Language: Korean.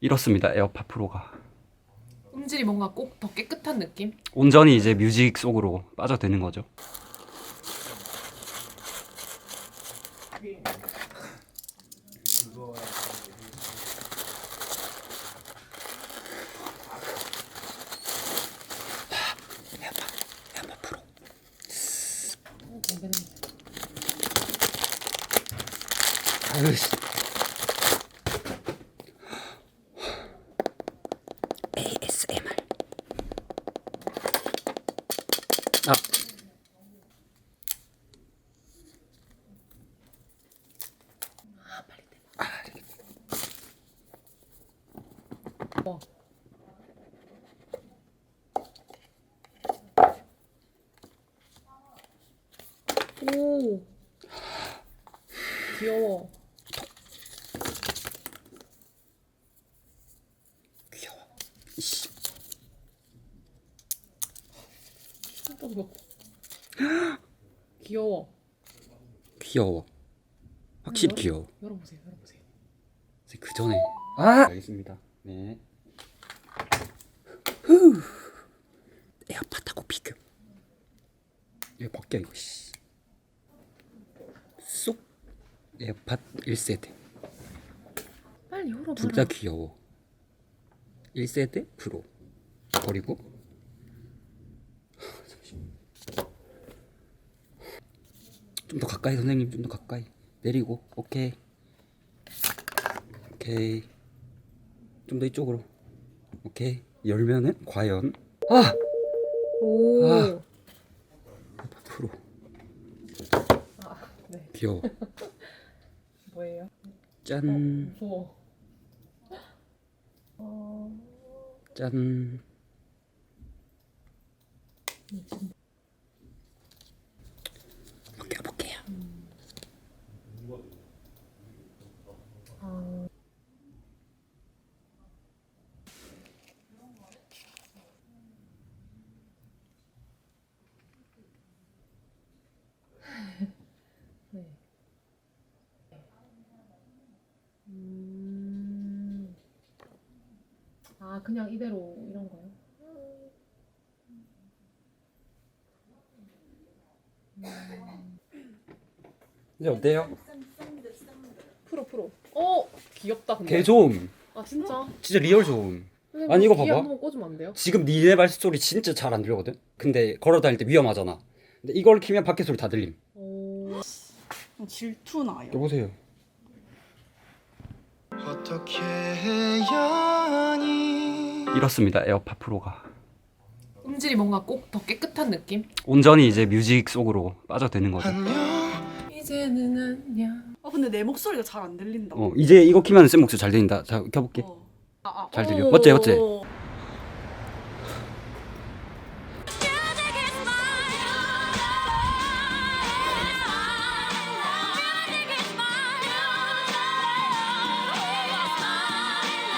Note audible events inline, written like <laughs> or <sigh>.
이렇습니다. 에어팟 프로가 음질이 뭔가 꼭 더 깨끗한 느낌? 온전히 이제 뮤직 속으로 빠져드는 거죠. 에어팟 프로. 아유 씨. 어. 오 귀여워 귀여워. 이씨. 진짜 귀엽고 <gasps> 귀여워 귀여워. 확실히 열- 귀여워. 열어보세요 열어보세요 그 전에. 아. 알겠습니다. 네. 후. 에어팟하고 비교. 이거 벗겨 이거. 씨. 쏙. 에어팟 1세대. 빨리 열어봐라 둘 다 귀여워. 1세대 프로. 버리고. 좀 더 가까이 선생님 좀 더 가까이 내리고 오케이 오케이 좀 더 이쪽으로 오케이 열면은 과연? 아! 오! 아. 프로 아, 네. 귀여워. <laughs> 뭐예요? 짠. 무서워. 어... 짠. 아 그냥 이대로 이런 거요? 이제 어때요? 프로 프로. 어 귀엽다 근데. 개 좋음. 아 진짜. 진짜 리얼 좋음. 선생님, 아니, 이거 귀 봐봐. 한번 꽂으면 안 돼요? 지금 니네 발소리 진짜 잘 안 들리거든. 근데 걸어 다닐 때 위험하잖아. 근데 이걸 키면 밖에 소리 다 들림. 오. 질투 나요. 여보세요. 어떻게 해야 이렇습니다. 에어팟 프로가 음질이 뭔가 꼭 더 깨끗한 느낌? 온전히 이제 뮤직 속으로 빠져드는 거죠. 안녕 이제는 안녕. 아 근데 내 목소리가 잘 안 들린다. 어 이제 이거 키면 쌤 목소리 잘 들린다. 자 켜볼게. 어. 아, 아, 잘 들려. 오. 어째, 어째?